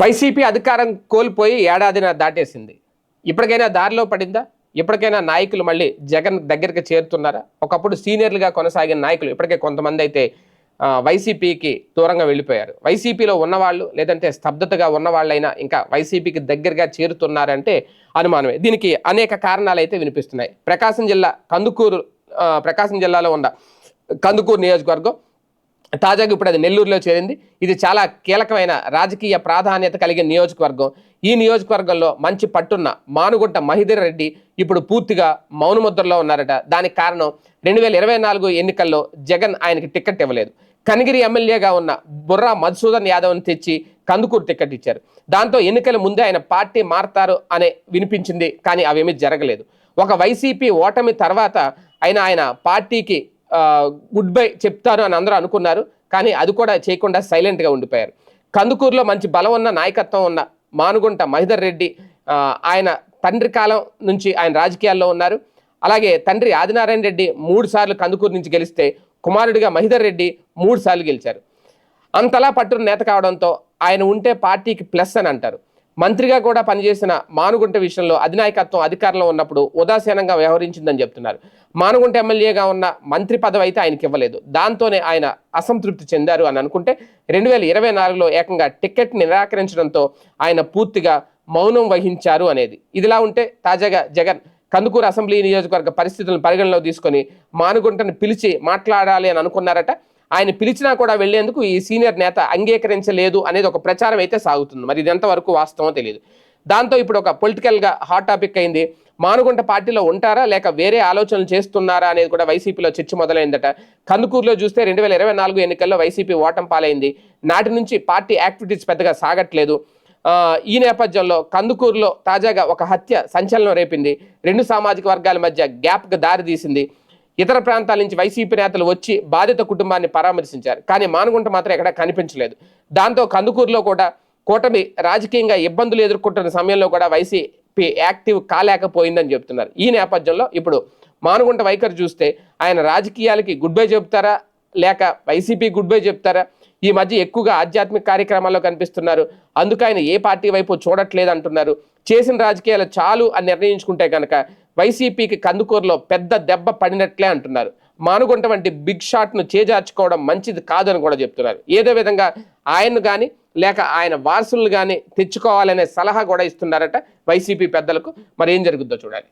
YCP అధికారం కోల్పోయి ఏడాదిన దాటేసింది. ఇప్పటికైనా దారిలో పడిందా? ఇప్పటికైనా నాయకులు మళ్ళీ జగన్ దగ్గరికి చేరుతున్నారా? ఒకప్పుడు సీనియర్లుగా కొనసాగిన నాయకులు ఇప్పటికే కొంతమంది అయితే వైసీపీకి దూరంగా వెళ్ళిపోయారు. వైసీపీలో ఉన్నవాళ్ళు లేదంటే స్తబ్దతగా ఉన్నవాళ్ళైనా ఇంకా వైసీపీకి దగ్గరగా చేరుతున్నారంటే అనుమానమే. దీనికి అనేక కారణాలు అయితే వినిపిస్తున్నాయి. ప్రకాశం జిల్లా కందుకూరు ప్రకాశం జిల్లాలో ఉన్న కందుకూరు నియోజకవర్గం తాజాగా ఇప్పుడు అది నెల్లూరులో చేరింది. ఇది చాలా కీలకమైన రాజకీయ ప్రాధాన్యత కలిగిన నియోజకవర్గం. ఈ నియోజకవర్గంలో మంచి పట్టున్న మానుగుంట మహిధర్ రెడ్డి ఇప్పుడు పూర్తిగా మౌనముద్రలో ఉన్నారట. దానికి కారణం రెండు వేల ఇరవై నాలుగు ఎన్నికల్లో జగన్ ఆయనకి టికెట్ ఇవ్వలేదు. కనిగిరి ఎమ్మెల్యేగా ఉన్న బుర్రా మధుసూదన్ యాదవ్ని తెచ్చి కందుకూరు టికెట్ ఇచ్చారు. దాంతో ఎన్నికల ముందే ఆయన పార్టీ మారతారు అనే వినిపించింది కానీ అవేమీ జరగలేదు. ఒక వైసీపీ ఓటమి తర్వాత ఆయన ఆయన పార్టీకి గుడ్ బై చెప్తాను అని అందరూ అనుకున్నారు. కానీ అది కూడా చేయకుండా సైలెంట్గా ఉండిపోయారు. కందుకూరులో మంచి బలం ఉన్న నాయకత్వం ఉన్న మానుగుంట మహిధర్ రెడ్డి ఆయన తండ్రి కాలం నుంచి ఆయన రాజకీయాల్లో ఉన్నారు. అలాగే తండ్రి ఆదినారాయణ రెడ్డి మూడు సార్లు కందుకూరు నుంచి గెలిస్తే కుమారుడిగా మహిధర్ రెడ్డి మూడు సార్లు గెలిచారు. అంతలా పట్టును నేత కావడంతో ఆయన ఉంటే పార్టీకి ప్లస్ అని అంటారు. మంత్రిగా కూడా పనిచేసిన మానుగుంట విషయంలో అధినాయకత్వం అధికారంలో ఉన్నప్పుడు ఉదాసీనంగా వ్యవహరించిందని చెప్తున్నారు. మానుగుంట ఎమ్మెల్యేగా ఉన్న మంత్రి పదవి అయితే ఆయనకి ఇవ్వలేదు. దాంతోనే ఆయన అసంతృప్తి చెందారు అని అనుకుంటే రెండు వేల ఇరవై నాలుగులో ఏకంగా టికెట్ నిరాకరించడంతో ఆయన పూర్తిగా మౌనం వహించారు అనేది. ఇదిలా ఉంటే తాజాగా జగన్ కందుకూరు అసెంబ్లీ నియోజకవర్గ పరిస్థితులను పరిగణలో తీసుకొని మానుగుంటను పిలిచి మాట్లాడాలి అని అనుకున్నారట. ఆయన పిలిచినా కూడా వెళ్ళేందుకు ఈ సీనియర్ నేత అంగీకరించలేదు అనేది ఒక ప్రచారం అయితే సాగుతుంది. మరి ఇది ఎంతవరకు వాస్తవమో తెలియదు దాంతో ఇప్పుడు ఒక పొలిటికల్గా హాట్ టాపిక్ అయింది. మానుగుంట పార్టీలో ఉంటారా? లేక వేరే ఆలోచనలు చేస్తున్నారా? అనేది కూడా వైసీపీలో చర్చ మొదలైందట. కందుకూరులో చూస్తే రెండు వేల ఇరవై నాలుగు ఎన్నికల్లో వైసీపీ ఓటం పాలైంది. నాటి నుంచి పార్టీ యాక్టివిటీస్ పెద్దగా సాగట్లేదు. ఈ నేపథ్యంలో కందుకూరులో తాజాగా ఒక హత్య సంచలనం రేపింది. రెండు సామాజిక వర్గాల మధ్య గ్యాప్కి దారి తీసింది ఇతర ప్రాంతాల నుంచి వైసీపీ నేతలు వచ్చి బాధిత కుటుంబాన్ని పరామర్శించారు. కానీ మానుగుంట మాత్రం ఎక్కడా కనిపించలేదు. దాంతో కందుకూరులో కూడా కూటమి రాజకీయంగా ఇబ్బందులు ఎదుర్కొంటున్న సమయంలో కూడా వైసీపీ యాక్టివ్ కాలేకపోయిందని చెప్తున్నారు. ఈ నేపథ్యంలో ఇప్పుడు మానుగుంట వైఖరి చూస్తే ఆయన రాజకీయాలకి గుడ్ బై చెప్తారా లేక వైసీపీ గుడ్ బై చెప్తారా ఈ మధ్య ఎక్కువగా ఆధ్యాత్మిక కార్యక్రమాల్లో కనిపిస్తున్నారు. అందుకు ఆయన ఏ పార్టీ వైపు చూడట్లేదు అంటున్నారు. చేసిన రాజకీయాలు చాలు అని నిర్ణయించుకుంటే కనుక వైసీపీకి కందుకూరులో పెద్ద దెబ్బ పడినట్లే అంటున్నారు. మానుగుంట వంటి బిగ్ షాట్ను చేజార్చుకోవడం మంచిది కాదని కూడా చెప్తున్నారు. ఏదో విధంగా ఆయన్ను కానీ లేక ఆయన వారసులను కానీ తెచ్చుకోవాలనే సలహా కూడా ఇస్తున్నారట వైసీపీ పెద్దలకు. మరి ఏం జరుగుద్దో చూడాలి.